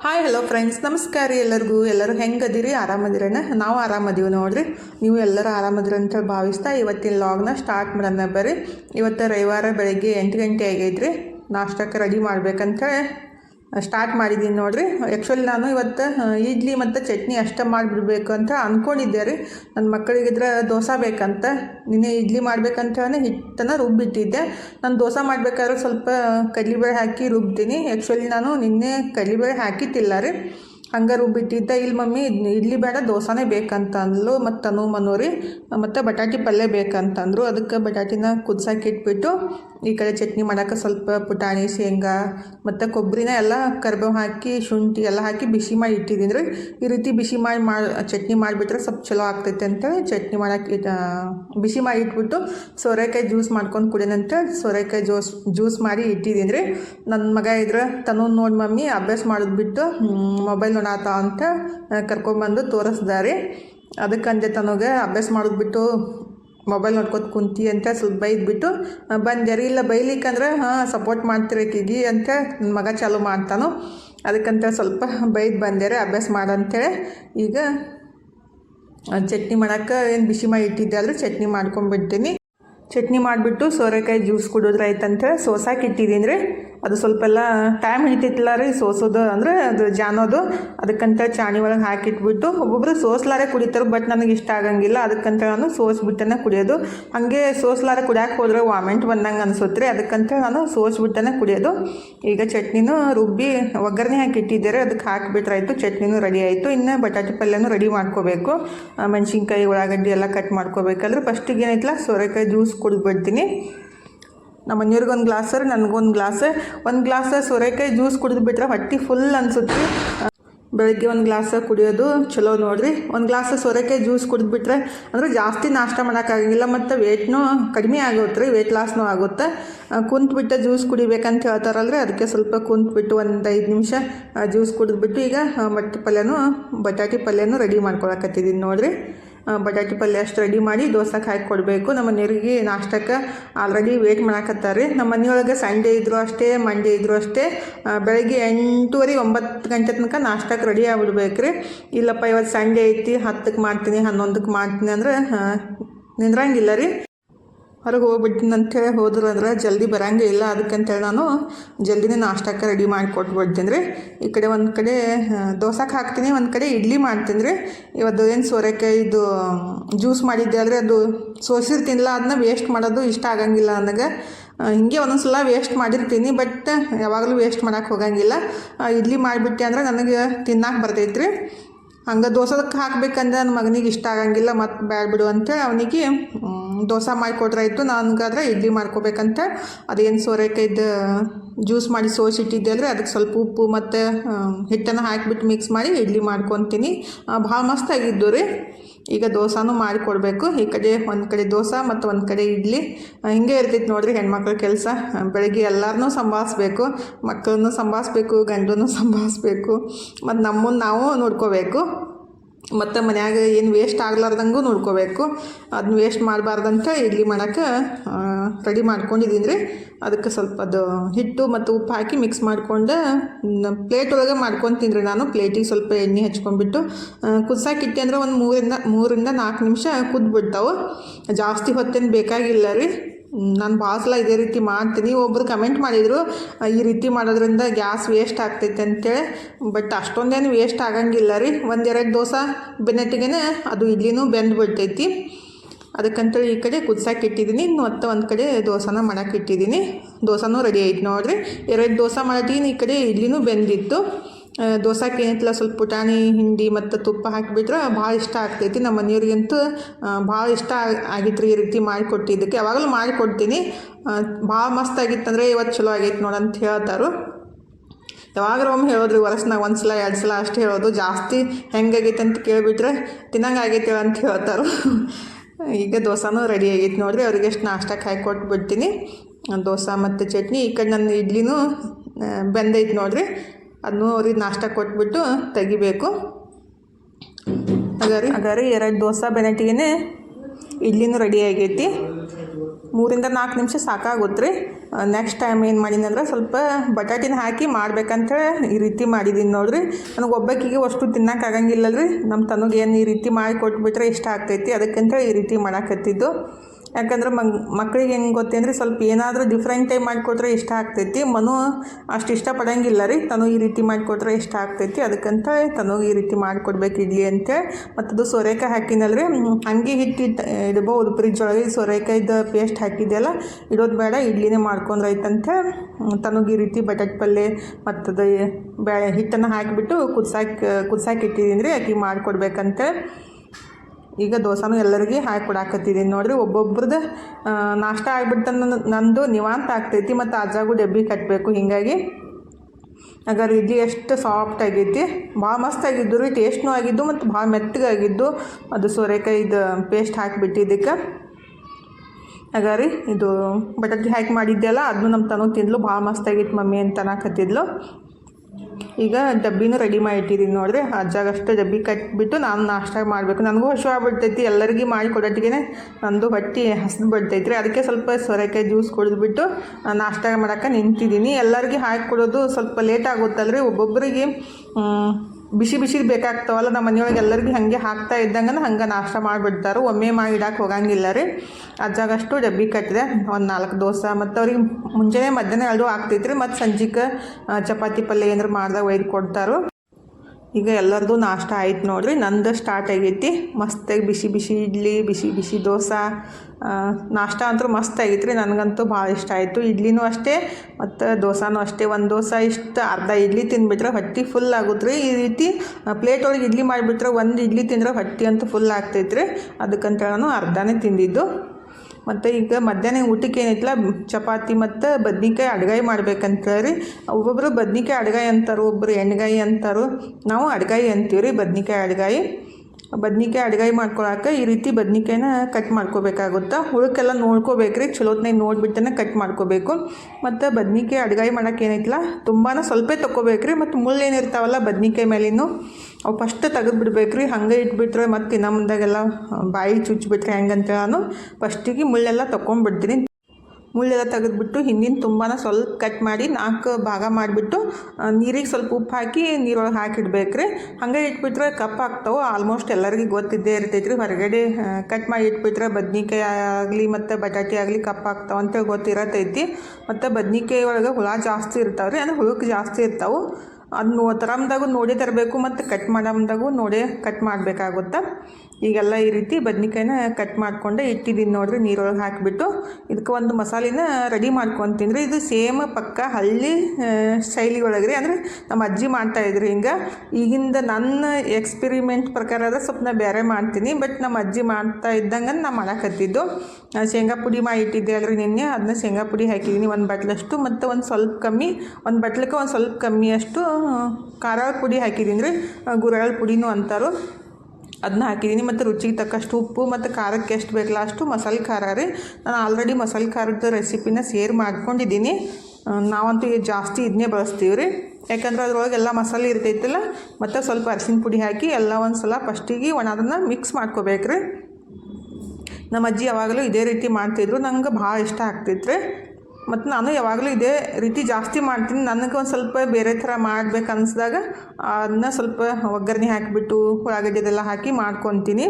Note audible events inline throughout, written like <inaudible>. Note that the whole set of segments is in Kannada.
ಹಾಯ್ ಹಲೋ ಫ್ರೆಂಡ್ಸ್ ನಮಸ್ಕಾರ ರೀ ಎಲ್ಲರಿಗೂ. ಎಲ್ಲರೂ ಹೆಂಗದಿರಿ? ಆರಾಮದಿರೇನ? ನಾವು ಆರಾಮದೀವಿ ನೋಡ್ರಿ. ನೀವು ಎಲ್ಲರೂ ಆರಾಮದಿರಿ ಅಂತ ಭಾವಿಸ್ತಾ ಇವತ್ತಿನ ಲಾಗ್ನ ಸ್ಟಾರ್ಟ್ ಮಾಡೋಣ ಬರ್ರಿ. ಇವತ್ತು ರವಿವಾರ ಬೆಳಗ್ಗೆ ಎಂಟು ಗಂಟೆ ಆಗೈತ್ರಿ. ನಾಷ್ಟಕ್ಕೆ ರೆಡಿ ಮಾಡ್ಬೇಕಂತೇಳಿ ಸ್ಟಾರ್ಟ್ ಮಾಡಿದ್ದೀನಿ ನೋಡಿರಿ. ಆ್ಯಕ್ಚುಲಿ ನಾನು ಇವತ್ತು ಇಡ್ಲಿ ಮತ್ತು ಚಟ್ನಿ ಅಷ್ಟೇ ಮಾಡಿಬಿಡ್ಬೇಕು ಅಂತ ಅಂದ್ಕೊಂಡಿದ್ದೆ ರೀ. ನನ್ನ ಮಕ್ಕಳಿಗಿದ್ರೆ ದೋಸೆ ಬೇಕಂತ. ನಿನ್ನೆ ಇಡ್ಲಿ ಮಾಡ್ಬೇಕಂತ ಹಿಟ್ಟನ್ನು ರುಬ್ಬಿಟ್ಟಿದ್ದೆ. ನಾನು ದೋಸೆ ಮಾಡಬೇಕಾದ್ರೆ ಸ್ವಲ್ಪ ಕಡ್ಲಿಬೇಳೆ ಹಾಕಿ ರುಬ್ತೀನಿ. ಆ್ಯಕ್ಚುಲಿ ನಾನು ನಿನ್ನೆ ಕಡ್ಲಿಬೇಳೆ ಹಾಕಿತ್ತಿಲ್ಲ ರೀ. ಹಂಗೆ ರುಬ್ಬಿಟ್ಟಿದ್ದೆ. ಇಲ್ಲಿ ಮಮ್ಮಿ ಇಡ್ಲಿ ಬೇಡ, ದೋಸೆನೇ ಬೇಕಂತ ಅಂದ್ಲು ಮತ್ತು ತನು ಮನೋರಿ ಮತ್ತು ಬಟಾಟಿ ಪಲ್ಯ ಬೇಕಂತಂದರು. ಅದಕ್ಕೆ ಬಟಾಟಿನ ಕುದಿಸಾಕಿಟ್ಬಿಟ್ಟು ಈ ಕಡೆ ಚಟ್ನಿ ಮಾಡೋಕೆ ಸ್ವಲ್ಪ ಪುಟಾಣಿ, ಶೇಂಗಾ ಮತ್ತು ಕೊಬ್ಬರಿನ ಎಲ್ಲ ಕರ್ಬೇವು ಹಾಕಿ, ಶುಂಠಿ ಎಲ್ಲ ಹಾಕಿ ಬಿಸಿ ಮಾಡಿ ಇಟ್ಟಿದ್ದೀನಿ. ರೀ ಈ ರೀತಿ ಬಿಸಿ ಮಾಡಿ ಮಾಡಿ ಚಟ್ನಿ ಮಾಡಿಬಿಟ್ರೆ ಸ್ವಲ್ಪ ಚಲೋ ಆಗ್ತೈತೆ ಅಂತ ಚಟ್ನಿ ಮಾಡೋಕೆ ಬಿಸಿ ಮಾಡಿ ಇಟ್ಬಿಟ್ಟು ಸೋರೆಕಾಯಿ ಜ್ಯೂಸ್ ಮಾಡ್ಕೊಂಡು ಕುಡಿಯೋಣಂತ ಸೋರೆಕಾಯಿ ಜ್ಯೂಸ್ ಜ್ಯೂಸ್ ಮಾಡಿ ಇಟ್ಟಿದ್ದೀನಿ. ರೀ ನನ್ನ ಮಗ ಇದ್ರೆ ತನು ನೋಡಿ ಮಮ್ಮಿ ಅಭ್ಯಾಸ ಮಾಡಿದ್ಬಿಟ್ಟು ಮೊಬೈಲ್ ನೋಡಾತ ಅಂತ ಕರ್ಕೊಂಡ್ಬಂದು ತೋರಿಸ್ದಾರೆ. ಅದಕ್ಕಂದೆ ತನಗೆ ಅಭ್ಯಾಸ ಮಾಡೋದು ಬಿಟ್ಟು ಮೊಬೈಲ್ ನೋಡ್ಕೊತ ಕುಂತಿ ಅಂತ ಸ್ವಲ್ಪ ಬೈದ್ಬಿಟ್ಟು ಬಂದ್ಯಾರಿ ಇಲ್ಲ ಬೈಲಿಕ್ಕಂದ್ರೆ, ಹಾಂ ಸಪೋರ್ಟ್ ಮಾಡ್ತಿರಕೀಗಿ ಅಂತ ನನ್ನ ಮಗ ಚಾಲೂ ಮಾಡ್ತಾನು, ಅದಕ್ಕಂತ ಸ್ವಲ್ಪ ಬೈದು ಬಂದ್ಯಾರೆ ಅಭ್ಯಾಸ ಮಾಡಂತೇಳಿ ಈಗ ಚಟ್ನಿ ಮಾಡೋಕ್ಕೆ ಏನು ಬಿಸಿ ಮಾಡಿ ಇಟ್ಟಿದ್ದೆ ಆದರೂ ಚಟ್ನಿ ಮಾಡ್ಕೊಂಡ್ಬಿಡ್ತೀನಿ ಚಟ್ನಿ ಮಾಡಿಬಿಟ್ಟು ಸೋರೆಕಾಯಿ ಜ್ಯೂಸ್ ಕುಡಿದ್ರೆ ಆಯ್ತಂತ ಸೋಸಾಕಿಟ್ಟಿದ್ದೀನಿ ರೀ ಅದು ಸ್ವಲ್ಪ ಎಲ್ಲ ಟೈಮ್ ಹಿಡಿತಿತ್ತಲ್ಲ ರೀ ಸೋಸೋದು. ಅಂದರೆ ಅದು ಜಾನೋದು. ಅದಕ್ಕಂತ ಚಾಣಿ ಒಳಗೆ ಹಾಕಿಟ್ಬಿಟ್ಟು ಒಬ್ಬೊಬ್ರು ಸೋಸ್ಲಾರೆ ಕುಡಿತಾರೆ ಬಟ್ ನನಗೆ ಇಷ್ಟ ಆಗಂಗಿಲ್ಲ. ಅದಕ್ಕಂತ ನಾನು ಸೋಸ್ಬಿಟ್ಟನೆ ಕುಡಿಯೋದು. ಹಾಗೆ ಸೋಸ್ಲಾರೆ ಕುಡಿಯೋಕೆ ಹೋದ್ರೆ ವಾಮೆಂಟ್ ಬಂದಂಗೆ ಅನ್ಸುತ್ತೆ ಅದಕ್ಕಂತ ನಾನು ಸೋಸ್ಬಿಟ್ಟನೆ ಕುಡಿಯೋದು. ಈಗ ಚಟ್ನಿನೂ ರುಬ್ಬಿ ಒಗ್ಗರಣೆ ಹಾಕಿ ಇಟ್ಟಿದ್ದಾರೆ ಅದಕ್ಕೆ ಹಾಕಿಬಿಟ್ರಾಯ್ತು. ಚಟ್ನಿನೂ ರೆಡಿ ಆಯಿತು. ಇನ್ನು ಬಟಾಟೆ ಪಲ್ಯನೂ ರೆಡಿ ಮಾಡ್ಕೋಬೇಕು. ಮೆಣಸಿನ್ಕಾಯಿ ಉಳ್ಳಾಗಡ್ಡಿ ಎಲ್ಲ ಕಟ್ ಮಾಡ್ಕೋಬೇಕಾದ್ರೆ ಫಸ್ಟಿಗೆ ಏನೈತಲ್ಲ ಸೋರೆಕಾಯಿ ಜ್ಯೂಸ್ ಕುಡಿದ್ಬಿಡ್ತೀನಿ. ನಮ್ಮ ಮನೆಯವ್ರಿಗೆ ಒಂದು ಗ್ಲಾಸ್ ನನಗೊಂದು ಗ್ಲಾಸ್ ಒಂದು ಗ್ಲಾಸ್ ಸೋರೆಕಾಯಿ ಜ್ಯೂಸ್ ಕುಡಿದು ಬಿಟ್ರೆ ಹೊಟ್ಟೆ ಫುಲ್ ಅನ್ಸುತ್ತೆ. ಬೆಳಗ್ಗೆ ಒಂದು ಗ್ಲಾಸ್ ಕುಡಿಯೋದು ಚಲೋ ನೋಡಿರಿ. ಒಂದು ಗ್ಲಾಸ್ ಸೋರೆಕಾಯಿ ಜ್ಯೂಸ್ ಕುಡಿದ್ಬಿಟ್ರೆ ಅಂದರೆ ಜಾಸ್ತಿ ನಾಷ್ಟ ಮಾಡೋಕ್ಕಾಗಿಲ್ಲ ಮತ್ತು ವೇಟ್ನೂ ಕಡಿಮೆ ಆಗುತ್ತೆ ರೀ ವೇಟ್ ಲಾಸ್ನೂ ಆಗುತ್ತೆ. ಕುಂತ್ಬಿಟ್ಟು ಜ್ಯೂಸ್ ಕುಡಿಬೇಕಂತ ಹೇಳ್ತಾರಲ್ರಿ, ಅದಕ್ಕೆ ಸ್ವಲ್ಪ ಕುಂತ್ಬಿಟ್ಟು ಒಂದು ಐದು ನಿಮಿಷ ಜ್ಯೂಸ್ ಕುಡಿದ್ಬಿಟ್ಟು ಈಗ ಮಟ್ಟಿ ಪಲ್ಯನೂ, ಬಟಾಟಿ ಪಲ್ಯನೂ ರೆಡಿ ಮಾಡ್ಕೊಳಕತ್ತಿದ್ದೀನಿ ನೋಡ್ರಿ. ಬಟಾಟಿ ಪಲ್ಯ ಅಷ್ಟು ರೆಡಿ ಮಾಡಿ ದೋಸೆಗೆ ಹಾಕಿ ಕೊಡಬೇಕು. ನಮ್ಮ ಮನೆಯವ್ರಿಗೆ ನಾಷ್ಟಕ್ಕೆ ಆಲ್ರೆಡಿ ವೇಟ್ ಮಾಡಾಕತ್ತಾರೆ ನಮ್ಮ ಮನೆಯೊಳಗೆ ಸಂಡೇ ಇದ್ದರೂ ಅಷ್ಟೇ ಮಂಡೇ ಇದ್ದರೂ ಅಷ್ಟೇ ಬೆಳಗ್ಗೆ ಎಂಟೂವರೆ, ಒಂಬತ್ತು ಗಂಟೆ ತನಕ ನಾಷ್ಟಕ್ಕೆ ರೆಡಿ ಆಗಿಬಿಡ್ಬೇಕು ರೀ ಇಲ್ಲಪ್ಪ ಇವತ್ತು ಸಂಡೇ ಐತಿ ಹತ್ತಕ್ಕೆ ಮಾಡ್ತೀನಿ ಹನ್ನೊಂದಕ್ಕೆ ಮಾಡ್ತೀನಿ ಅಂದ್ರೆ ನಿಂದ್ರಂಗಿಲ್ಲ ರೀ? ಹೊರಗೆ ಹೋಗ್ಬಿಡ್ತೀನಿ ಅಂತೇಳಿ ಹೋದ್ರು ಅಂದ್ರೆ ಜಲ್ದಿ ಬರೋಂಗೆ ಇಲ್ಲ ಅದಕ್ಕಂತೇಳಿ ನಾನು ಜಲ್ದಿನೇ ನಾಷ್ಟಕ್ಕೆ ರೆಡಿ ಮಾಡಿ ಕೊಟ್ಬಿಡ್ತೀನಿ ರೀ ಈ ಕಡೆ ಒಂದು ಕಡೆ ದೋಸೆಗೆ ಹಾಕ್ತೀನಿ, ಒಂದು ಕಡೆ ಇಡ್ಲಿ ಮಾಡ್ತೀನಿ ರೀ ಇವತ್ತು ಏನು ಸೋರೆಕಾಯಿದು ಜ್ಯೂಸ್ ಮಾಡಿದ್ದೆ ಆದರೆ ಅದು ಸೋಸಿರ್ತೀನಿಲ್ಲ ಅದನ್ನ ವೇಸ್ಟ್ ಮಾಡೋದು ಇಷ್ಟ ಆಗಂಗಿಲ್ಲ ನನಗೆ. ಒಂದೊಂದು ಸಲ ವೇಸ್ಟ್ ಮಾಡಿರ್ತೀನಿ ಬಟ್ ಯಾವಾಗಲೂ ವೇಸ್ಟ್ ಮಾಡೋಕ್ಕೆ ಹೋಗಂಗಿಲ್ಲ. ಇಡ್ಲಿ ಮಾಡಿಬಿಟ್ಟೆ ಅಂದ್ರೆ ನನಗೆ ತಿನ್ನಕ್ಕೆ ಬರ್ತೈತೆ ರೀ ಹಂಗೆ ದೋಸೆದಕ್ಕೆ ಹಾಕ್ಬೇಕಂದ್ರೆ ನನ್ನ ಮಗನಿಗೆ ಇಷ್ಟ ಆಗಂಗಿಲ್ಲ ಮತ್ತು ಬ್ಯಾಡ ಬಿಡು ಅಂತೇಳಿ ಅವನಿಗೆ ದೋಸೆ ಮಾಡಿಕೊಟ್ರಾಯ್ತು ನನಗಾದ್ರೆ ಇಡ್ಲಿ ಮಾಡ್ಕೋಬೇಕಂತ ಅದೇನು ಸೋರೆಕಾಯ್ದು ಜ್ಯೂಸ್ ಮಾಡಿ ಸೋಸಿಟ್ಟಿದ್ದೆ ಅಂದರೆ ಅದಕ್ಕೆ ಸ್ವಲ್ಪ ಉಪ್ಪು ಮತ್ತು ಹಿಟ್ಟನ್ನು ಹಾಕಿಬಿಟ್ಟು ಮಿಕ್ಸ್ ಮಾಡಿ ಇಡ್ಲಿ ಮಾಡ್ಕೊತೀನಿ. ಭಾಳ ಮಸ್ತಾಗಿದ್ದು ರೀ. ಈಗ ದೋಸಾನು ಮಾಡಿಕೊಡ್ಬೇಕು. ಈ ಕಡೆ ಒಂದು ಕಡೆ ದೋಸೆ ಮತ್ತು ಒಂದು ಕಡೆ ಇಡ್ಲಿ. ಹಿಂಗೆ ಇರ್ತೈತೆ ನೋಡ್ರಿ ಹೆಣ್ಮಕ್ಳ ಕೆಲಸ. ಬೆಳಗ್ಗೆ ಎಲ್ಲರನ್ನೂ ಸಂಭಾಳಿಸ್ಬೇಕು ಮಕ್ಕಳನ್ನು ಸಂಭಾಳಿಸ್ಬೇಕು ಗಂಡನ್ನು <laughs> ಸಂಭಾಳಿಸ್ಬೇಕು ಮತ್ತು ನಮ್ಮನ್ನು ನಾವು ನೋಡ್ಕೋಬೇಕು. ಮತ್ತು ಮನ್ಯಾಗ ಏನು ವೇಸ್ಟ್ ಆಗ್ಲಾರ್ದಂಗೂ ನೋಡ್ಕೋಬೇಕು. ಅದನ್ನ ವೇಸ್ಟ್ ಮಾಡಬಾರ್ದಂತ ಇಡ್ಲಿ ಮಾಡೋಕ್ಕೆ ರೆಡಿ ಮಾಡ್ಕೊಂಡಿದ್ದೀನಿ ರೀ ಅದಕ್ಕೆ ಸ್ವಲ್ಪ ಅದು ಹಿಟ್ಟು ಮತ್ತು ಉಪ್ಪು ಹಾಕಿ ಮಿಕ್ಸ್ ಮಾಡ್ಕೊಂಡು ಪ್ಲೇಟ್ ಒಳಗೆ ಮಾಡ್ಕೊತೀನಿ ರೀ ನಾನು ಪ್ಲೇಟಿಗೆ ಸ್ವಲ್ಪ ಎಣ್ಣೆ ಹಚ್ಕೊಂಡ್ಬಿಟ್ಟು ಕುದ್ಸಾಕಿಟ್ಟೆ ಅಂದ್ರೆ ಒಂದು ಮೂರಿಂದ ಮೂರಿಂದ ನಾಲ್ಕು ನಿಮಿಷ ಕುದ್ಬಿಡ್ತಾವೆ. ಜಾಸ್ತಿ ಹೊತ್ತೇನು ಬೇಕಾಗಿಲ್ಲ ರೀ. ನಾನು ಭಾಳ ಸಲ ಇದೇ ರೀತಿ ಮಾಡ್ತೀನಿ. ಒಬ್ಬರು ಕಮೆಂಟ್ ಮಾಡಿದರು ಈ ರೀತಿ ಮಾಡೋದ್ರಿಂದ ಗ್ಯಾಸ್ ವೇಸ್ಟ್ ಆಗ್ತೈತೆ ಅಂತೇಳಿ. ಬಟ್ ಅಷ್ಟೊಂದೇನು ವೇಸ್ಟ್ ಆಗಂಗಿಲ್ಲ ರೀ. ಒಂದೆರಡು ದೋಸೆ ಬೆನ್ನಟ್ಟಿಗೆ ಅದು ಇಡ್ಲಿನೂ ಬೆಂದು ಬಿಡ್ತೈತಿ. ಅದಕ್ಕಂತೇಳಿ ಈ ಕಡೆ ಕುದ್ಸಕ್ಕೆ ಇಟ್ಟಿದ್ದೀನಿ. ಮತ್ತು ಒಂದು ಕಡೆ ದೋಸೆನ ಮಾಡಕ್ಕೆ ಇಟ್ಟಿದ್ದೀನಿ. ದೋಸೆನೂ ರೆಡಿ ಆಯ್ತು ನೋಡಿರಿ. ಎರಡು ದೋಸೆ ಮಾಡಿದ್ದೀನಿ ಈ ಕಡೆ ಇಡ್ಲಿನೂ ಬೆಂದಿತ್ತು. ದೋಸೆಗೆ ಏನೈತಿಲ್ಲ ಸ್ವಲ್ಪ ಪುಟಾಣಿ, ಹಿಂಡಿ ಮತ್ತು ತುಪ್ಪ ಹಾಕಿಬಿಟ್ರೆ ಭಾಳ ಇಷ್ಟ ಆಗ್ತೈತಿ. ನಮ್ಮ ಮನೆಯವ್ರಿಗಂತೂ ಭಾಳ ಇಷ್ಟ ಆಗಿತ್ತು ರೀ ಈ ರೀತಿ ಮಾಡಿಕೊಟ್ಟಿದ್ದಕ್ಕೆ. ಯಾವಾಗಲೂ ಮಾಡಿಕೊಡ್ತೀನಿ. ಭಾಳ ಮಸ್ತ್ ಆಗಿತ್ತಂದರೆ ಇವತ್ತು ಚಲೋ ಆಗೈತೆ ನೋಡಂತ ಹೇಳ್ತಾರು. ಯಾವಾಗಾರ ಒಮ್ಮೆ ಹೇಳೋದ್ರಿ ವರ್ಷನಾಗ ಒಂದು ಸಲ, ಎರಡು ಸಲ ಅಷ್ಟೇ ಹೇಳೋದು. ಜಾಸ್ತಿ ಹೆಂಗಾಗೈತೆ ಅಂತ ಕೇಳಿಬಿಟ್ರೆ ತಿನ್ನಂಗೆ ಆಗೈತೆ ಅಂತ ಹೇಳ್ತಾರೆ. ಈಗ ದೋಸೆನೂ ರೆಡಿ ಆಗೈತೆ ನೋಡಿರಿ. ಅವ್ರಿಗೆ ಎಷ್ಟು ನಾಷ್ಟಕ್ಕೆ ಹಾಕಿ ಕೊಟ್ಬಿಡ್ತೀನಿ. ದೋಸೆ ಮತ್ತು ಚಟ್ನಿ. ಈ ಕಡೆ ನನ್ನ ಇಡ್ಲಿನೂ ಬೆಂದೈತೆ ನೋಡ್ರಿ. ಅದನ್ನೂ ಅವ್ರಿಗೆ ನಾಷ್ಟ ಕೊಟ್ಬಿಟ್ಟು ತೆಗಿಬೇಕು. ಹಾಗಾರಿ ಹಾಗಾರಿ ಎರಡು ದೋಸೆ ಬೆನಟಿಗೆ ಇಡ್ಲಿನೂ ರೆಡಿ ಆಗೈತಿ. ಮೂರಿಂದ ನಾಲ್ಕು ನಿಮಿಷ ಸಾಕಾಗುತ್ತೆ ರೀ ನೆಕ್ಸ್ಟ್ ಟೈಮ್ ಏನು ಮಾಡೀನಿ ಅಂದ್ರೆ ಸ್ವಲ್ಪ ಬಟಾಟಿನ ಹಾಕಿ ಮಾಡ್ಬೇಕಂತೇಳಿ ಈ ರೀತಿ ಮಾಡಿದ್ದೀನಿ ನೋಡ್ರಿ. ನನಗೆ ಒಬ್ಬಕ್ಕಿಗೆ ಅಷ್ಟು ತಿನ್ನಕ್ಕಾಗಂಗಿಲ್ಲ ರೀ ನಮ್ಮ ತನಗೇನು ಈ ರೀತಿ ಮಾಡಿ ಕೊಟ್ಬಿಟ್ರೆ ಇಷ್ಟ ಆಗ್ತೈತಿ. ಅದಕ್ಕಂತ ಈ ರೀತಿ ಮಾಡಾಕತ್ತಿದ್ದು. ಯಾಕಂದ್ರೆ ಮಕ್ಳಿಗೆ ಹೆಂಗೆ ಗೊತ್ತೇನ್ರಿ ಸ್ವಲ್ಪ ಏನಾದರೂ ಡಿಫ್ರೆಂಟಾಗಿ ಮಾಡಿಕೊಟ್ರೆ ಇಷ್ಟ ಆಗ್ತೈತಿ. ಮನು ಅಷ್ಟು ಇಷ್ಟಪಡಂಗಿಲ್ಲ ರೀ. ತನು ಈ ರೀತಿ ಮಾಡಿಕೊಟ್ರೆ ಇಷ್ಟ ಆಗ್ತೈತಿ. ಅದಕ್ಕಂತ ತನಗೆ ಈ ರೀತಿ ಮಾಡಿಕೊಡ್ಬೇಕು ಇಡ್ಲಿ ಅಂತೇಳಿ ಮತ್ತು ಅದು ಸೋರೆಕಾಯಿ ಹಾಕಿನಲ್ರಿ. ಹಂಗೆ ಹಿಟ್ಟು ಇಟ್ಟು ಇಡ್ಬೋದು ಫ್ರಿಜ್ ಒಳಗೆ ಸೋರೆಕಾಯಿದ ಪೇಸ್ಟ್ ಹಾಕಿದ್ದೆಲ್ಲ ಇಡೋದು ಬೇಡ, ಇಡ್ಲಿನೇ ಮಾಡ್ಕೊಂಡ್ರೆ ತನಗೆ ಈ ರೀತಿ ಬಟಾಟೆ ಪಲ್ಯ ಮತ್ತು ಅದು ಬೇಳೆ ಹಿಟ್ಟನ್ನು ಹಾಕಿಬಿಟ್ಟು ಕುದ್ಸಾಕಿ ಕುದ್ಸಾಕಿಟ್ಟಿದ್ದೀನಿ ರೀ ಆಕೆ ಮಾಡಿಕೊಡ್ಬೇಕಂತ. ಈಗ ದೋಸಾನು ಎಲ್ಲರಿಗೆ ಹಾಕಿ ಕೊಡಾಕತ್ತಿದ್ದೀನಿ ನೋಡ್ರಿ ಒಬ್ಬೊಬ್ರದ್ದು ನಾಷ್ಟ ಆಗಿಬಿಡ್ತ ನಂದು ನಿವಾಂತ ಆಗ್ತೈತಿ ಮತ್ತು ಅಜ್ಜಾಗೂ ಡಬ್ಬಿ ಕಟ್ಟಬೇಕು ಹೀಗಾಗಿ ಅಗರ್ ಇಡ್ಲಿ ಎಷ್ಟು ಸಾಫ್ಟ್ ಆಗೈತಿ, ಭಾಳ ಮಸ್ತ್ ಆಗಿದ್ದು ರೀ ಟೇಸ್ಟ್ನೂ ಆಗಿದ್ದು ಮತ್ತು ಭಾಳ ಮೆತ್ತಗಾಗಿದ್ದು ಅದು ಸೋರೆಕಾಯಿದು ಪೇಸ್ಟ್ ಹಾಕಿಬಿಟ್ಟಿದ್ದಕ್ಕೆ ಅಗರಿ ಇದು ಬಟಾಟಿ ಹಾಕಿ ಮಾಡಿದ್ದೆಲ್ಲ ಅದನ್ನು ನಮ್ಮ ತನೂ ತಿಂದ್ಲು, ಭಾಳ ಮಸ್ತಾಗಿತ್ತು ಮಮ್ಮಿ ಅಂತ ಅನ್ನಕತ್ತಿದ್ಲು. ಈಗ ಡಬ್ಬಿನೂ ರೆಡಿ ಮಾಡಿ ಇಟ್ಟಿದ್ದೀನಿ ನೋಡಿರಿ ಅಜ್ಜಾಗಷ್ಟು ಡಬ್ಬಿ ಕಟ್ಬಿಟ್ಟು ನಾನು ನಾಷ್ಟ ಮಾಡಬೇಕು. ನನಗೂ ಹಶು ಆಗ್ಬಿಡ್ತೈತಿ ಎಲ್ಲರಿಗೂ ಮಾಡಿ ಕೊಡೋಟ್ಟಿಗೆ ನಂದು ಹೊಟ್ಟೆ ಹಸಿದು ಬಿಡ್ತೈತಿ ರೀ ಅದಕ್ಕೆ ಸ್ವಲ್ಪ ಸೊರೆಕಾಯಿ ಜ್ಯೂಸ್ ಕುಡಿದ್ಬಿಟ್ಟು ನಾಷ್ಟ ಮಾಡೋಕೆ ನಿಂತಿದ್ದೀನಿ ಎಲ್ಲರಿಗೂ ಹಾಕಿ ಕೊಡೋದು ಸ್ವಲ್ಪ ಲೇಟ್ ಆಗುತ್ತಲ್ರಿ. ಒಬ್ಬೊಬ್ಬರಿಗೆ ಬಿಸಿ ಬಿಸಿ ಬೇಕಾಗ್ತಾವಲ್ಲ, ನಮ್ಮ ಮನೆಯೊಳಗೆ ಎಲ್ಲರಿಗೂ ಹಂಗೆ ಹಾಕ್ತಾ ಇದ್ದಂಗೆ ಹಂಗೆ ನಾಷ್ಟ ಮಾಡಿಬಿಡ್ತಾರೆ. ಒಮ್ಮೆ ಮಾಡಿ ಇಡಕ್ಕೆ ಹೋಗಂಗಿಲ್ಲ ರೀ. ಅಜ್ಜಾಗಷ್ಟು ಡಬ್ಬಿ ಕಟ್ಟಿದೆ. ಒಂದು ನಾಲ್ಕು ದೋಸೆ ಮತ್ತು ಅವ್ರಿಗೆ ಮುಂಜಾನೆ ಮಧ್ಯಾಹ್ನ ಎರಡು ಆಗ್ತೈತ್ರಿ. ಮತ್ತು ಸಂಜೆಗೆ ಚಪಾತಿ ಪಲ್ಯ ಏನಾರು ಮಾಡ್ದಾಗ ಒಯ್ದು ಕೊಡ್ತಾರೋ. ಈಗ ಎಲ್ಲರದು ನಾಷ್ಟ ಆಯ್ತು ನೋಡ್ರಿ, ನಂದು ಸ್ಟಾರ್ಟ್ ಆಗೈತಿ. ಮಸ್ತಾಗಿ ಬಿಸಿ ಬಿಸಿ ಇಡ್ಲಿ, ಬಿಸಿ ಬಿಸಿ ದೋಸೆ ನಾಷ್ಟ ಅಂತೂ ಮಸ್ತ್ ಆಗೈತ್ರಿ. ನನಗಂತೂ ಭಾಳ ಇಷ್ಟ ಆಯಿತು. ಇಡ್ಲಿನೂ ಅಷ್ಟೇ, ಮತ್ತು ದೋಸಾನೂ ಅಷ್ಟೇ. ಒಂದು ದೋಸೆ ಇಷ್ಟು, ಅರ್ಧ ಇಡ್ಲಿ ತಿಂದುಬಿಟ್ರೆ ಹೊಟ್ಟೆ ಫುಲ್ ಆಗುತ್ತೆ ಈ ರೀತಿ ಪ್ಲೇಟ್ ಒಳಗೆ ಇಡ್ಲಿ ಮಾಡಿಬಿಟ್ರೆ ಒಂದು ಇಡ್ಲಿ ತಿಂದ್ರೆ ಹೊಟ್ಟೆ ಅಂತೂ ಫುಲ್ ಆಗ್ತೈತೆ ರೀ ನಾನು ಅರ್ಧನೇ ತಿಂದಿದ್ದು. ಮತ್ತು ಈಗ ಮಧ್ಯಾಹ್ನ ಊಟಕ್ಕೆ ಏನೈತಲ್ಲ ಚಪಾತಿ ಮತ್ತು ಬದ್ನಿಕಾಯಿ ಅಡ್ಗಾಯಿ ಮಾಡ್ಬೇಕಂತ ರೀ ಒಬ್ಬೊಬ್ಬರು ಬದ್ನಿಕಾಯಿ ಅಡ್ಗಾಯಿ ಅಂತಾರೆ ಒಬ್ಬರು ಎಣ್ಗಾಯಿ ಅಂತಾರೆ. ನಾವು ಅಡ್ಗಾಯಿ ಅಂತೀವಿ ರೀ ಬದ್ನಿಕಾಯಿ ಅಡ್ಗಾಯಿ. ಬದ್ನಿಕಾಯಿ ಅಡುಗೆ ಮಾಡ್ಕೊಳಕ್ಕೆ ಈ ರೀತಿ ಬದ್ನಿಕಾಯಿನ ಕಟ್ ಮಾಡ್ಕೋಬೇಕಾಗುತ್ತೆ? ಹುಳಕ್ಕೆಲ್ಲ ನೋಡ್ಕೋಬೇಕು ರೀ ಚಲೋತ್ನಾಗ ನೋಡಿಬಿಟ್ಟನೆ ಕಟ್ ಮಾಡ್ಕೋಬೇಕು. ಮತ್ತು ಬದ್ನಿಕಾಯಿ ಅಡುಗೆ ಮಾಡೋಕೆ ಏನೈತಿಲ್ಲ ತುಂಬಾ ಸ್ವಲ್ಪ ತೊಗೋಬೇಕು ರೀ ಮತ್ತು ಮುಳ್ಳು ಏನಿರ್ತಾವಲ್ಲ ಬದ್ನಿಕಾಯಿ ಮೇಲಿನೂ, ಅವು ಫಸ್ಟ್ ತೆಗೆದು ಬಿಡ್ಬೇಕು ರೀ ಹಂಗೆ ಇಟ್ಬಿಟ್ರೆ ಮತ್ತು ಇನ್ನು ಮುಂದಾಗೆಲ್ಲ, ಬಾಯಿ ಚುಚ್ಚಿಬಿಟ್ರೆ ಹೆಂಗಂತ ನಾನು ಫಸ್ಟಿಗೆ ಮುಳ್ಳೆಲ್ಲ ತೊಗೊಂಡ್ಬಿಡ್ತೀನಿ ಮುಳ್ಳೆಲ್ಲ ತೆಗೆದುಬಿಟ್ಟು ಹಿಂದಿನ ತುಂಬಾ ಸ್ವಲ್ಪ ಕಟ್ ಮಾಡಿ ನಾಲ್ಕು ಭಾಗ ಮಾಡಿಬಿಟ್ಟು ನೀರಿಗೆ ಸ್ವಲ್ಪ ಉಪ್ಪು ಹಾಕಿ ನೀರೊಳಗೆ ಹಾಕಿಡ್ಬೇಕು ರೀ ಹಾಗೆ ಇಟ್ಬಿಟ್ರೆ ಕಪ್ ಆಗ್ತಾವೆ. ಆಲ್ಮೋಸ್ಟ್ ಎಲ್ಲರಿಗೂ ಗೊತ್ತಿದ್ದೇ ಇರ್ತೈತೆ ರೀ ಹೊರಗಡೆ ಕಟ್ ಮಾಡಿ ಇಟ್ಬಿಟ್ರೆ ಬದ್ನಿಕಾಯಿ ಆಗಲಿ ಮತ್ತು ಬಟಾಟೆ ಆಗಲಿ ಕಪ್ ಆಗ್ತಾವೆ ಅಂತೇಳಿ ಗೊತ್ತಿರತೈತಿ. ಮತ್ತು ಬದ್ನಿಕಾಯಿ ಒಳಗೆ ಹುಳ ಜಾಸ್ತಿ ಇರ್ತಾವೆ ರೀ ಅಂದರೆ ಹುಳಕ್ಕೆ ಜಾಸ್ತಿ ಇರ್ತಾವೆ. ಅದನ್ನು ತರಮ್ದಾಗೂ ನೋಡೇ ತರಬೇಕು ಮತ್ತು ಕಟ್ ಮಾಡಮ್ದಾಗೂ ನೋಡೇ ಕಟ್ ಮಾಡಬೇಕಾಗುತ್ತೆ. ಈಗೆಲ್ಲ ಈ ರೀತಿ ಬದ್ನಿಕಾಯಿನ ಕಟ್ ಮಾಡಿಕೊಂಡೆ ಇಟ್ಟಿದ್ದೀನಿ ನೋಡಿರಿ, ನೀರೊಳಗೆ ಹಾಕಿಬಿಟ್ಟು. ಇದಕ್ಕೆ ಒಂದು ಮಸಾಲಿನ ರೆಡಿ ಮಾಡ್ಕೊಂಡು ತಿಂದರೆ ಇದು ಸೇಮ್ ಪಕ್ಕ ಹಳ್ಳಿ ಶೈಲಿ ಒಳಗೆ ರೀ ಅಂದರೆ ನಮ್ಮ ಅಜ್ಜಿ ಮಾಡ್ತಾಯಿದ್ರಿ ಹಿಂಗೆ. ಈಗಿಂದ ನನ್ನ ಎಕ್ಸ್ಪೆರಿಮೆಂಟ್ ಪ್ರಕಾರ ಅದ ಸ್ವಲ್ಪ ನಾ ಬೇರೆ ಮಾಡ್ತೀನಿ. ಬಟ್ ನಮ್ಮ ಅಜ್ಜಿ ಮಾಡ್ತಾ ಇದ್ದಂಗೆ ನಾ ಮಾಡಕತ್ತಿದ್ದು. ಶೇಂಗಾ ಪುಡಿ ಮಾಡಿ ಇಟ್ಟಿದ್ದೆ ಅಲ್ರಿ ನಿನ್ನೆ. ಅದನ್ನ ಶೇಂಗಾ ಪುಡಿ ಹಾಕಿದ್ದೀನಿ ಒಂದು ಬಟ್ಲಷ್ಟು ಮತ್ತು ಒಂದು ಸ್ವಲ್ಪ ಕಮ್ಮಿ, ಒಂದು ಬಟ್ಲಕ್ಕೆ ಒಂದು ಸ್ವಲ್ಪ ಕಮ್ಮಿಯಷ್ಟು ಖಾರ ಪುಡಿ ಹಾಕಿದ್ದೀನಿ ರೀ. ಗುರಳ ಪುಡಿನೂ ಅಂತಾರು. ಅದನ್ನ ಹಾಕಿದ್ದೀನಿ ಮತ್ತು ರುಚಿಗೆ ತಕ್ಕಷ್ಟು ಉಪ್ಪು ಮತ್ತು ಖಾರಕ್ಕೆ ಎಷ್ಟು ಬೇಕಲ್ಲ ಅಷ್ಟು ಮಸಾಲೆ ಖಾರ ರೀ. ನಾನು ಆಲ್ರೆಡಿ ಮಸಾಲೆ ಖಾರದ ರೆಸಿಪಿನ ಸೇರ್ ಮಾಡ್ಕೊಂಡಿದ್ದೀನಿ ನಾವಂತೂ ಜಾಸ್ತಿ ಇದನ್ನೇ ಬಳಸ್ತೀವಿ ರೀ. ಯಾಕಂದ್ರೆ ಅದ್ರೊಳಗೆ ಮಸಾಲೆ ಇರ್ತೈತಲ್ಲ, ಮತ್ತು ಸ್ವಲ್ಪ ಅರಿಶಿನ ಪುಡಿ ಹಾಕಿ ಎಲ್ಲ ಒಂದು ಸಲ ಫಸ್ಟಿಗೆ ಒಣ ಅದನ್ನು ಮಿಕ್ಸ್ ಮಾಡ್ಕೋಬೇಕು ರೀ ನಮ್ಮ ಅಜ್ಜಿ ಯಾವಾಗಲೂ ಇದೇ ರೀತಿ ಮಾಡ್ತಿದ್ರು. ನಂಗೆ ಭಾಳ ಇಷ್ಟ ಆಗ್ತೈತ್ರಿ. ಮತ್ತು ನಾನು ಯಾವಾಗಲೂ ಇದೇ ರೀತಿ ಜಾಸ್ತಿ ಮಾಡ್ತೀನಿ. ನನಗೆ ಒಂದು ಸ್ವಲ್ಪ ಬೇರೆ ಥರ ಮಾಡ್ಬೇಕು ಅನ್ಸಿದಾಗ ಅದನ್ನ ಸ್ವಲ್ಪ ಒಗ್ಗರಣೆ ಹಾಕಿಬಿಟ್ಟು ಉಳ್ಳಾಗಡ್ಡೆದೆಲ್ಲ ಹಾಕಿ ಮಾಡ್ಕೊತೀನಿ.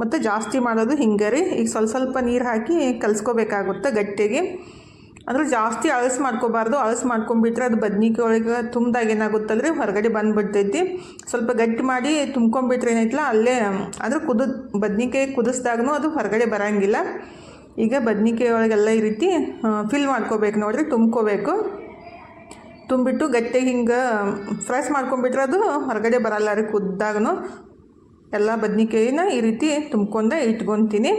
ಮತ್ತು ಜಾಸ್ತಿ ಮಾಡೋದು ಹಿಂಗೆ ರೀ. ಈಗ ಸ್ವಲ್ಪ ಸ್ವಲ್ಪ ನೀರು ಹಾಕಿ ಕಲಿಸ್ಕೋಬೇಕಾಗುತ್ತೆ ಗಟ್ಟಿಗೆ. ಅಂದ್ರೆ ಜಾಸ್ತಿ ಅಳಸು ಮಾಡ್ಕೋಬಾರ್ದು. ಅಳಸು ಮಾಡ್ಕೊಂಡ್ಬಿಟ್ರೆ ಅದು ಬದ್ನಿಕಾಯಿ ಒಳಗೆ ತುಂಬ್ದಾಗ ಏನಾಗುತ್ತಲ್ರಿ? ಹೊರಗಡೆ ಬಂದುಬಿಡ್ತೈತಿ. ಸ್ವಲ್ಪ ಗಟ್ಟಿ ಮಾಡಿ ತುಂಬ್ಕೊಂಬಿಟ್ರೆ ಏನೈತಲ್ಲ ಅಲ್ಲೇ ಅಂದ್ರೆ ಕುದ ಬದ್ನಿಕಾಯಿ ಕುದಿಸ್ದಾಗೂ ಅದು ಹೊರಗಡೆ ಬರೋಂಗಿಲ್ಲ. ಈಗ ಬದ್ನಿಕಾಯಿ ಒಳಗೆಲ್ಲ ಈ ರೀತಿ ಫಿಲ್ ಮಾಡ್ಕೋಬೇಕು. ನೋಡಿರಿ ತುಂಬ್ಕೋಬೇಕು. ತುಂಬಿಟ್ಟು ಗಟ್ಟಿ ಹಿಂಗೆ ಫ್ರೆಶ್ ಮಾಡ್ಕೊಂಬಿಟ್ರೆ ಅದು ಹೊರಗಡೆ ಬರಲ್ಲ ರೀ ಕುದ್ದಾಗೂ ಎಲ್ಲ ಬದ್ನಿಕಾಯಿನ ಈ ರೀತಿ ತುಂಬ್ಕೊಂಡೆ ಇಟ್ಕೊತೀನಿ.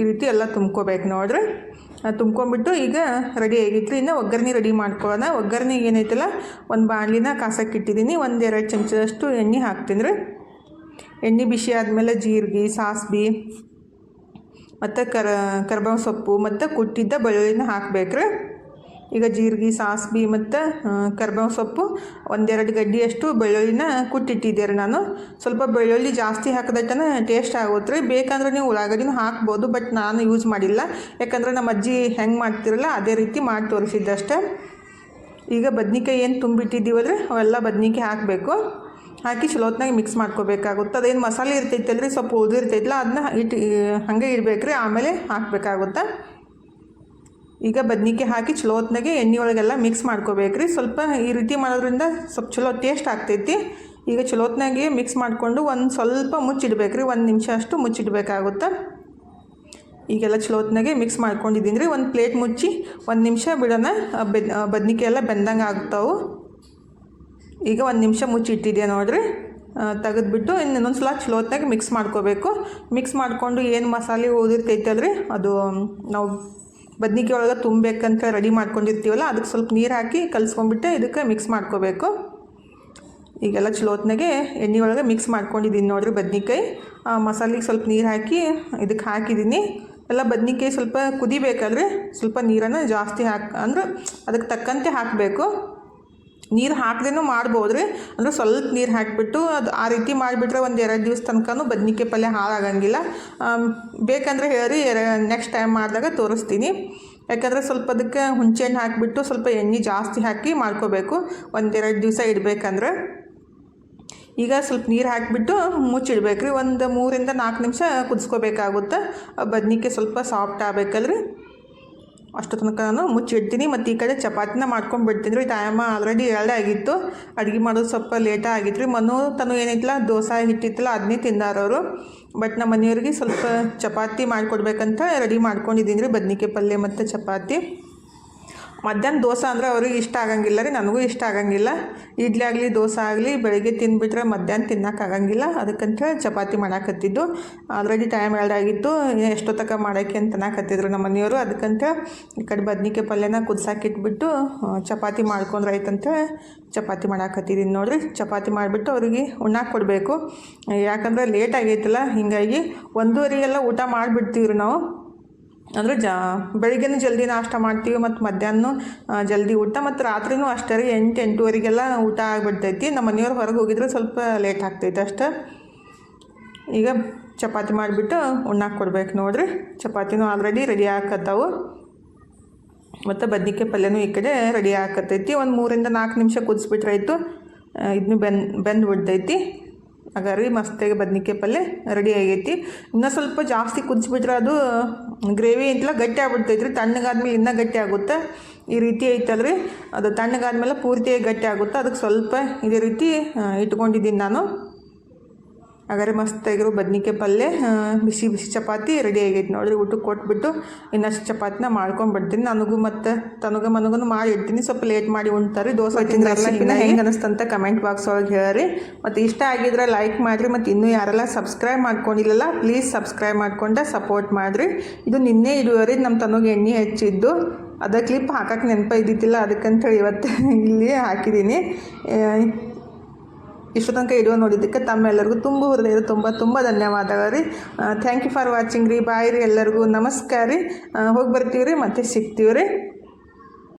ಈ ರೀತಿ ಎಲ್ಲ ತುಂಬ್ಕೋಬೇಕು ನೋಡ್ರಿ ತುಂಬ್ಕೊಂಬಿಟ್ಟು ಈಗ ರೆಡಿ ಆಗಿತ್ತು ಇನ್ನು ಒಗ್ಗರಣೆ ರೆಡಿ ಮಾಡ್ಕೊಳ್ಳೋಣ. ಒಗ್ಗರಣೆ ಏನೈತಲ್ಲ, ಒಂದು ಬಾಣಲಿನ ಕಾಸಕ್ಕೆ ಇಟ್ಟಿದ್ದೀನಿ. ಒಂದು ಎರಡು ಚಮಚದಷ್ಟು ಎಣ್ಣೆ ಹಾಕ್ತೀನಿ ರೀ. ಎಣ್ಣೆ ಬಿಸಿ ಆದಮೇಲೆ ಜೀರಿಗೆ ಸಾಸ್ಬಿ ಮತ್ತು ಕರ, ಕರ್ಬೇವು ಸೊಪ್ಪು ಮತ್ತು ಕುಟ್ಟಿದ್ದ ಬೆಳ್ಳುಳ್ಳಿನ ಹಾಕ್ಬೇಕ್ರಿ. ಈಗ ಜೀರಿಗೆ, ಸಾಸ್ಬಿ ಮತ್ತು ಕರ್ಬೇವು ಸೊಪ್ಪು ಒಂದೆರಡು ಗಡ್ಡಿಯಷ್ಟು ಬೆಳ್ಳುಳ್ಳಿನ ಕುಟ್ಟಿಟ್ಟಿದ್ದೀರಿ ನಾನು. ಸ್ವಲ್ಪ ಬೆಳ್ಳುಳ್ಳಿ ಜಾಸ್ತಿ ಹಾಕಿದಟ್ಟನ ಟೇಸ್ಟ್ ಆಗುತ್ತೆ ರೀ ಬೇಕಂದ್ರೆ ನೀವು ಉಳ್ಳಾಗಡ್ಡಿನೂ ಹಾಕ್ಬೋದು, ಬಟ್ ನಾನು ಯೂಸ್ ಮಾಡಿಲ್ಲ. ಯಾಕಂದ್ರೆ ನಮ್ಮ ಅಜ್ಜಿ ಹೆಂಗೆ ಮಾಡ್ತಿರಲ್ಲ, ಅದೇ ರೀತಿ ಮಾಡಿ ತೋರಿಸಿದ್ದಷ್ಟೇ. ಈಗ ಬದ್ನಿಕಾಯಿ ಏನು ತುಂಬಿಟ್ಟಿದ್ದೀವಲ್ರಿ, ಅವೆಲ್ಲ ಬದ್ನಿಕಾಯಿ ಹಾಕಬೇಕು. ಹಾಕಿ ಚಲೋತ್ನಾಗ ಮಿಕ್ಸ್ ಮಾಡ್ಕೋಬೇಕಾಗುತ್ತೆ. ಅದೇನು ಮಸಾಲೆ ಇರ್ತೈತಲ್ರಿ ಸ್ವಲ್ಪ ಉಳಿದಿರ್ತೈತಲ್ಲ ಅದನ್ನ ಇಟ್ಟು ಹಾಗೆ ಇಡಬೇಕ್ರಿ. ಆಮೇಲೆ ಹಾಕಬೇಕಾಗುತ್ತೆ. ಈಗ ಬದ್ನಿಕಾಯಿ ಹಾಕಿ ಚಲೋತ್ನಾಗೆ ಎಣ್ಣೆ ಒಳಗೆಲ್ಲ ಮಿಕ್ಸ್ ಮಾಡ್ಕೋಬೇಕ್ರಿ. ಸ್ವಲ್ಪ ಈ ರೀತಿ ಮಾಡೋದ್ರಿಂದ ಸ್ವಲ್ಪ ಚಲೋ ಟೇಸ್ಟ್ ಆಗ್ತೈತಿ. ಈಗ ಚಲೋತ್ನಾಗೆ ಮಿಕ್ಸ್ ಮಾಡಿಕೊಂಡು ಒಂದು ಸ್ವಲ್ಪ ಮುಚ್ಚಿಡ್ಬೇಕ್ರಿ. ಒಂದು ನಿಮಿಷ ಅಷ್ಟು ಮುಚ್ಚಿಡ್ಬೇಕಾಗುತ್ತೆ. ಈಗೆಲ್ಲ ಚಲೋತ್ನಾಗೆ ಮಿಕ್ಸ್ ಮಾಡ್ಕೊಂಡಿದ್ದೀನಿ ರೀ. ಒಂದು ಪ್ಲೇಟ್ ಮುಚ್ಚಿ ಒಂದು ನಿಮಿಷ ಬಿಡೋಣ. ಬೆದ್ ಬದ್ನಿಕಾಯಿ ಎಲ್ಲ ಬೆಂದಂಗೆ ಆಗ್ತಾವೆ ಈಗ ಒಂದು ನಿಮಿಷ ಮುಚ್ಚಿ ಇಟ್ಟಿದೆಯಾ ನೋಡಿರಿ? ತೆಗೆದ್ಬಿಟ್ಟು ಇನ್ನು ಇನ್ನೊಂದು ಸಲ ಚಲೋತ್ನಾಗ ಮಿಕ್ಸ್ ಮಾಡ್ಕೋಬೇಕು. ಮಿಕ್ಸ್ ಮಾಡಿಕೊಂಡು ಏನು ಮಸಾಲೆ ಉಳಿದಿರ್ತೈತಲ್ರಿ, ಅದು ನಾವು ಬದ್ನಿಕಾಯಿ ಒಳಗೆ ತುಂಬಬೇಕಂತ ರೆಡಿ ಮಾಡ್ಕೊಂಡಿರ್ತೀವಲ್ಲ ಅದಕ್ಕೆ ಸ್ವಲ್ಪ ನೀರು ಹಾಕಿ ಕಲಿಸ್ಕೊಂಡ್ಬಿಟ್ಟು ಇದಕ್ಕೆ ಮಿಕ್ಸ್ ಮಾಡ್ಕೋಬೇಕು. ಈಗೆಲ್ಲ ಚಲೋತ್ನಾಗೆ ಎಣ್ಣೆ ಒಳಗೆ ಮಿಕ್ಸ್ ಮಾಡ್ಕೊಂಡಿದ್ದೀನಿ ನೋಡಿರಿ ಬದ್ನಿಕಾಯಿ. ಮಸಾಲೆಗೆ ಸ್ವಲ್ಪ ನೀರು ಹಾಕಿ ಇದಕ್ಕೆ ಹಾಕಿದ್ದೀನಿ ಎಲ್ಲ ಬದ್ನಿಕಾಯಿ ಸ್ವಲ್ಪ ಕುದಿಬೇಕಲ್ರಿ, ಸ್ವಲ್ಪ ನೀರನ್ನು ಜಾಸ್ತಿ ಹಾಕಿ, ಅಂದ್ರೆ ಅದಕ್ಕೆ ತಕ್ಕಂತೆ ಹಾಕಬೇಕು. ನೀರು ಹಾಕ್ದೇನೂ ಮಾಡ್ಬೋದು ರೀ ಅಂದ್ರೆ ಸ್ವಲ್ಪ ನೀರು ಹಾಕಿಬಿಟ್ಟು ಅದು ಆ ರೀತಿ ಮಾಡಿಬಿಟ್ರೆ ಒಂದು ಎರಡು ದಿವಸ ತನಕನೂ ಬದ್ನಿಕಾಯಿ ಪಲ್ಯ ಹಾಳಾಗಂಗಿಲ್ಲ. ಬೇಕಂದರೆ ಹೇಳಿ ನೆಕ್ಸ್ಟ್ ಟೈಮ್ ಮಾಡಿದಾಗ ತೋರಿಸ್ತೀನಿ. ಯಾಕಂದರೆ ಸ್ವಲ್ಪ ಅದಕ್ಕೆ ಹುಂಚೆಹಣ್ಣು ಹಾಕಿಬಿಟ್ಟು ಸ್ವಲ್ಪ ಎಣ್ಣೆ ಜಾಸ್ತಿ ಹಾಕಿ ಮಾಡ್ಕೋಬೇಕು. ಒಂದೆರಡು ದಿವಸ ಇಡಬೇಕಂದ್ರೆ. ಈಗ ಸ್ವಲ್ಪ ನೀರು ಹಾಕಿಬಿಟ್ಟು ಮುಚ್ಚಿಡ್ಬೇಕು ರೀ ಒಂದು ಮೂರಿಂದ ನಾಲ್ಕು ನಿಮಿಷ ಕುದಿಸ್ಕೋಬೇಕಾಗುತ್ತೆ. ಬದ್ನಿಕಾಯಿ ಸ್ವಲ್ಪ ಸಾಫ್ಟ್ ಆಗ್ಬೇಕಲ್ರಿ? ಅಷ್ಟು ತನಕ ನಾನು ಮುಚ್ಚಿಡ್ತೀನಿ ಮತ್ತು ಈ ಕಡೆ ಚಪಾತಿನ ಮಾಡ್ಕೊಂಡು ಬಿಡ್ತೀನಿ ರೀ ಟೈಮ್ ಆಲ್ರೆಡಿ ಎರಡೇ ಆಗಿತ್ತು. ಅಡುಗೆ ಮಾಡೋದು ಸ್ವಲ್ಪ ಲೇಟ ಆಗಿತ್ತು ರೀ. ಮನು ತನು ಏನಿತ್ತಲ್ಲ ದೋಸೆ ಹಿಟ್ಟಿತ್ತಲ್ಲ ಅದನ್ನೇ ತಿಂದಾರವರು. ಬಟ್ ನಮ್ಮ ಮನೆಯವ್ರಿಗೆ ಸ್ವಲ್ಪ ಚಪಾತಿ ಮಾಡಿಕೊಡ್ಬೇಕಂತ ರೆಡಿ ಮಾಡ್ಕೊಂಡಿದ್ದೀನಿ ರೀ. ಬದ್ನಿಕಾಯಿ ಪಲ್ಯ ಮತ್ತು ಚಪಾತಿ. ಮಧ್ಯಾಹ್ನ ದೋಸೆ ಅಂದರೆ ಅವ್ರಿಗೆ ಇಷ್ಟ ಆಗಂಗಿಲ್ಲ ರೀ, ನನಗೂ ಇಷ್ಟ ಆಗಂಗಿಲ್ಲ. ಇಡ್ಲಿ ಆಗಲಿ, ದೋಸೆ ಆಗಲಿ, ಬೆಳಗ್ಗೆ ತಿಂದುಬಿಟ್ರೆ ಮಧ್ಯಾಹ್ನ ತಿನ್ನೋಕ್ಕಾಗಂಗಿಲ್ಲ ಆಗಂಗಿಲ್ಲ. ಅದಕ್ಕಂತ ಚಪಾತಿ ಮಾಡಾಕತ್ತಿದ್ದು. ಆಲ್ರೆಡಿ ಟೈಮ್ ಎರಡಾಗಿತ್ತು ಎಷ್ಟೊತ್ತಕ ಮಾಡೋಕ್ಕೆ ಅಂತ ಅನ್ನಕತ್ತಿದ್ರು ನಮ್ಮ ಮನೆಯವರು. ಅದಕ್ಕಂತ ಈ ಕಡೆ ಬದ್ನಿಕಾಯಿ ಪಲ್ಯನ ಕುದ್ಸಾಕಿಟ್ಬಿಟ್ಟು ಚಪಾತಿ ಮಾಡ್ಕೊಂಡ್ರೆ ಆಯ್ತಂತ ಚಪಾತಿ ಮಾಡಾಕತ್ತಿದ್ದೀನಿ ನೋಡಿರಿ. ಚಪಾತಿ ಮಾಡಿಬಿಟ್ಟು ಅವ್ರಿಗೆ ಉಣ್ಣಾಕೆ ಕೊಡಬೇಕು. ಯಾಕಂದರೆ ಲೇಟ್ ಆಗೈತಲ್ಲ, ಹೀಗಾಗಿ ಒಂದೂವರೆಗೆಲ್ಲ ಊಟ ಮಾಡಿಬಿಡ್ತೀವಿ ನಾವು. ಅಂದರೆ ಜ, ಬೆಳಿಗ್ಗೆನೂ ಜಲ್ದಿ ನಾಷ್ಟ ಮಾಡ್ತೀವಿ ಮತ್ತು ಮಧ್ಯಾಹ್ನ ಜಲ್ದಿ ಊಟ, ಮತ್ತು ರಾತ್ರಿನೂ ಅಷ್ಟೇ ರೀ ಎಂಟು, ಎಂಟೂವರೆಗೆಲ್ಲ ಊಟ ಆಗಿಬಿಡ್ತೈತಿ. ನಮ್ಮ ಮನೆಯವ್ರು ಹೊರಗೆ ಹೋಗಿದ್ರೆ ಸ್ವಲ್ಪ ಲೇಟ್ ಆಗ್ತೈತೆ ಅಷ್ಟೆ. ಈಗ ಚಪಾತಿ ಮಾಡಿಬಿಟ್ಟು ಉಣ್ಣಾಕೆ ಕೊಡ್ಬೇಕು ನೋಡಿರಿ. ಚಪಾತಿನೂ ಆಲ್ರೆಡಿ ರೆಡಿ ಹಾಕತ್ತಾವು ಮತ್ತು ಬದ್ನಿಕಾಯಿ ಪಲ್ಯನೂ ಈ ಕಡೆ ರೆಡಿ ಹಾಕತ್ತೈತಿ ಒಂದು ಮೂರಿಂದ ನಾಲ್ಕು ನಿಮಿಷ ಕುದಿಸ್ಬಿಟ್ರೆ ಆಯಿತು. ಇದನ್ನು ಬೆನ್ ಬೆಂದು ಬಿಡ್ತೈತಿ ಹಾಗಾದ್ರೆ ಮಸ್ತಾಗಿ ಬದ್ನಿಕಾಯಿ ಪಲ್ಯ ರೆಡಿ ಆಗೈತಿ. ಇನ್ನೂ ಸ್ವಲ್ಪ ಜಾಸ್ತಿ ಕುದಿಸ್ಬಿಟ್ರೆ ಅದು ಗ್ರೇವಿ ಅಂತಲ್ಲ ಗಟ್ಟಿ ಆಗ್ಬಿಡ್ತೈತಿ ರೀ ತಣ್ಣಗಾದ್ಮೇಲೆ ಇನ್ನೂ ಗಟ್ಟಿ ಆಗುತ್ತೆ. ಈ ರೀತಿ ಐತಲ್ರಿ. ಅದು ತಣ್ಣಗಾದ್ಮೇಲೆ ಪೂರ್ತಿಯಾಗಿ ಗಟ್ಟಿ ಆಗುತ್ತೆ. ಅದಕ್ಕೆ ಸ್ವಲ್ಪ ಇದೇ ರೀತಿ ಇಟ್ಕೊಂಡಿದ್ದೀನಿ ನಾನು. ಹಾಗಾದ್ರೆ ಮಸ್ತಾಗಿರೋ ಬದ್ನಿಕಾಯಿ ಪಲ್ಯ ಬಿಸಿ ಬಿಸಿ ಚಪಾತಿ ರೆಡಿ ಆಗೈತೆ ನೋಡ್ರಿ. ಊಟಕ್ಕೆ ಕೊಟ್ಬಿಟ್ಟು ಇನ್ನಷ್ಟು ಚಪಾತಿನ ಮಾಡ್ಕೊಂಡ್ಬಿಡ್ತೀನಿ ನನಗೂ ಮತ್ತು ತನಗ ಮನಗೂ ಮಾಡಿ ಇಡ್ತೀನಿ. ಸ್ವಲ್ಪ ಲೇಟ್ ಮಾಡಿ ಉಣ್ತಾರೆ. ದೋಸೆ ತಿಂದ್ರಲ್ಲ ಹೆಂಗೆ ಅನಿಸ್ತಂತ ಕಮೆಂಟ್ ಬಾಕ್ಸ್ ಒಳಗೆ ಹೇಳ್ರಿ. ಮತ್ತು ಇಷ್ಟ ಆಗಿದ್ರೆ ಲೈಕ್ ಮಾಡಿರಿ. ಮತ್ತು ಇನ್ನೂ ಯಾರೆಲ್ಲ ಸಬ್ಸ್ಕ್ರೈಬ್ ಮಾಡ್ಕೊಂಡಿಲ್ಲಲ್ಲ ಪ್ಲೀಸ್ ಸಬ್ಸ್ಕ್ರೈಬ್ ಮಾಡಿಕೊಂಡೆ ಸಪೋರ್ಟ್ ಮಾಡಿರಿ. ಇದು ನಿನ್ನೆ ಇಡುವರಿ ನಮ್ಮ ತನಗೆ ಎಣ್ಣೆ ಹೆಚ್ಚಿದ್ದು. ಅದ ಕ್ಲಿಪ್ ಹಾಕಕ್ಕೆ ನೆನಪ ಇದ್ದಿದ್ದಿಲ್ಲ. ಅದಕ್ಕಂತೇಳಿ ಇವತ್ತು ಇಲ್ಲಿ ಹಾಕಿದ್ದೀನಿ. ಇಷ್ಟು ತನಕ ವಿಡಿಯೋ ನೋಡಿದ್ದಕ್ಕೆ ತಮ್ಮೆಲ್ಲರಿಗೂ ತುಂಬ ಹೃದಯದ ತುಂಬ ತುಂಬ ಧನ್ಯವಾದಗಳು ರೀ. ಥ್ಯಾಂಕ್ ಯು ಫಾರ್ ವಾಚಿಂಗ್ ರೀ. ಬಾಯ್ ರೀ ಎಲ್ಲರಿಗೂ. ನಮಸ್ಕಾರ ರೀ. ಹೋಗಿ ಬರ್ತೀವಿ ರೀ ಮತ್ತೆ ಸಿಗ್ತೀವಿ ರೀ.